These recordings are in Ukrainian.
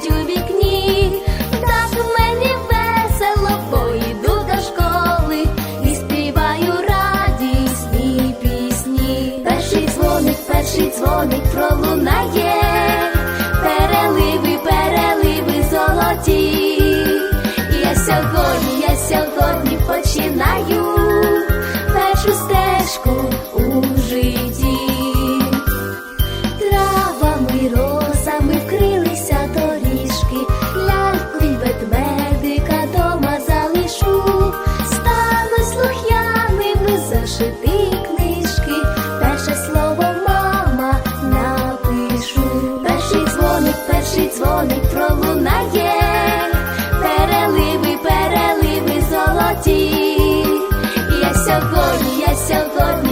chui biết пролунає, переливи, переливи золоті. Я сьогодні, я сьогодні.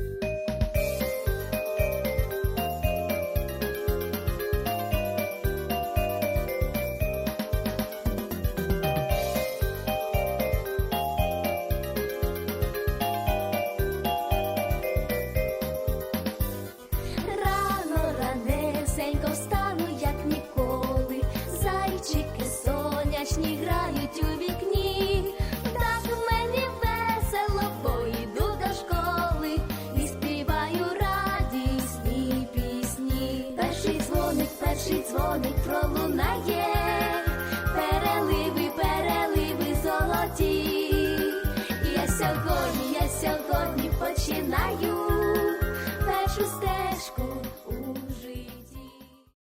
Сонячні грають у вікні. Так мені весело, бо йду до школи і співаю радісні пісні. Перший дзвоник, перший дзвоник пролунає.